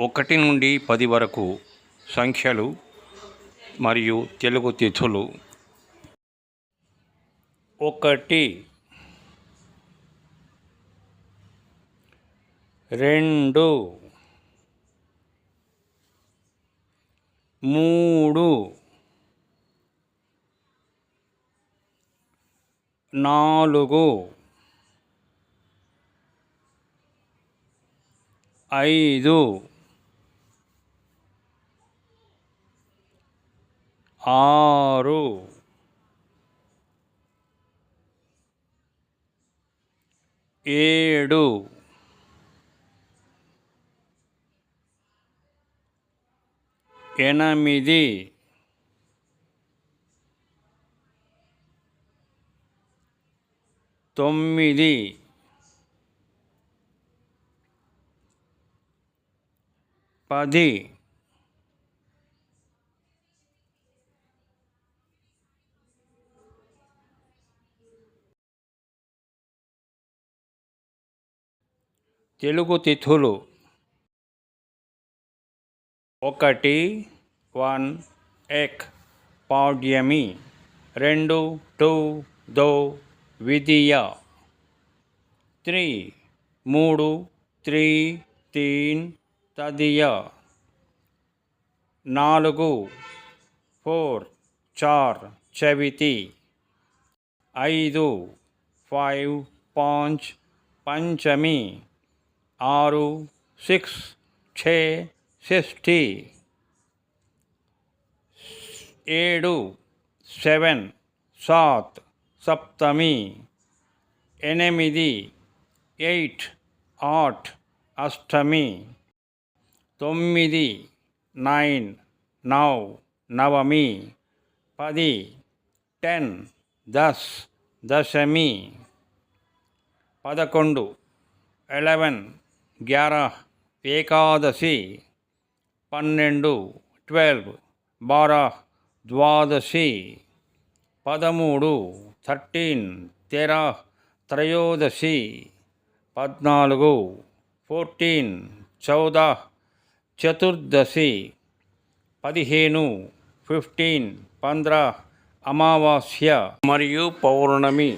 ఒకటి నుండి పది వరకు సంఖ్యలు మరియు తెలుగు తిథులు. ఒకటి. రెండు. మూడు. నాలుగు. ఐదు. ఆరు. ఏడు. ఎనిమిది. తొమ్మిది. పది. తెలుగు తిథులు ఒకటి వన్ ఎక్ పాడ్యమి రెండు టూ దో విధియ త్రీ మూడు త్రీ తీన్ తదియ. నాలుగు ఫోర్ చార్ చవితి. ఐదు ఫైవ్ పాంచ్ పంచమి. ఆరు సిక్స్ ఛే సిక్స్టీ. ఏడు సెవెన్ సాత్ సప్తమి. ఎనిమిది ఎయిట్ ఆట్ అష్టమి. తొమ్మిది నైన్ నౌ నవమి. పది టెన్ దస్ దశమి. పదకొండు ఎలెవెన్ గ్యారా ఏకాదశి పన్నెండు ట్వెల్వ్ బారా ద్వాదశి పదమూడు థర్టీన్ తెరా త్రయోదశి పద్నాలుగు ఫోర్టీన్ చౌద చతుర్దశి పదిహేను ఫిఫ్టీన్ పంద్ర అమావాస్య మరియు పౌర్ణమి